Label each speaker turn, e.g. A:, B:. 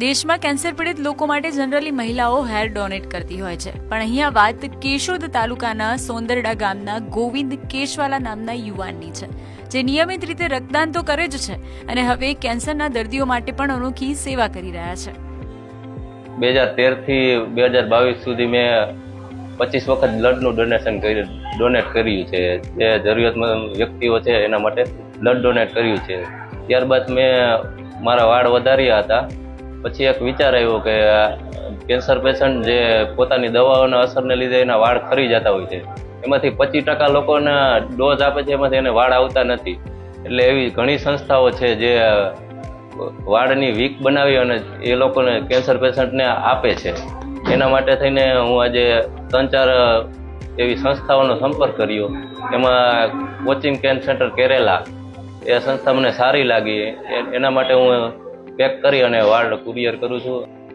A: દેશમાં કેન્સર પીડિત લોકો માટે જનરલી મહિલાઓ હેર ડોનેટ કરતી હોય છે. પણ અહીંયા વાત કેશોદ તાલુકાના સોંદરડા ગામના ગોવિંદ કેશવાલા નામના યુવાનની છે, જે નિયમિત રીતે રક્તદાન તો કરે જ છે અને હવે કેન્સરના દર્દીઓ માટે પણ અનોખી સેવા કરી રહ્યા છે.
B: બે હજાર તેરથી બે હજાર બાવીસ સુધી મેં પચીસ વખત બ્લડનું ડોનેશન કર્યું, ડોનેટ કર્યું છે. જે જરૂરિયાતમંદ વ્યક્તિઓ છે એના માટે બ્લડ ડોનેટ કર્યું છે. ત્યારબાદ મેં મારા વાળ વધાર્યા હતા. પછી એક વિચાર આવ્યો કે કેન્સર પેશન્ટ જે પોતાની દવાઓના અસરને લીધે એના વાળ ખરી જતા હોય છે. એમાંથી પચીસ ટકા લોકોને ડોઝ આપે છે, એમાંથી એને વાળ આવતા નથી. એટલે એવી ઘણી સંસ્થાઓ છે જે વાળની વીક બનાવી અને એ લોકોને કેન્સર પેશન્ટને આપે છે. એના માટે થઈને હું આજે ત્રણ ચાર એવી સંસ્થાઓનો સંપર્ક કર્યો. એમાં કોચિંગ કેન્સ સેન્ટર કેરેલા. એ સંસ્થા મને સારી લાગી. એના માટે હું પેક કરી અને વાળ કુરિયર કરું છું.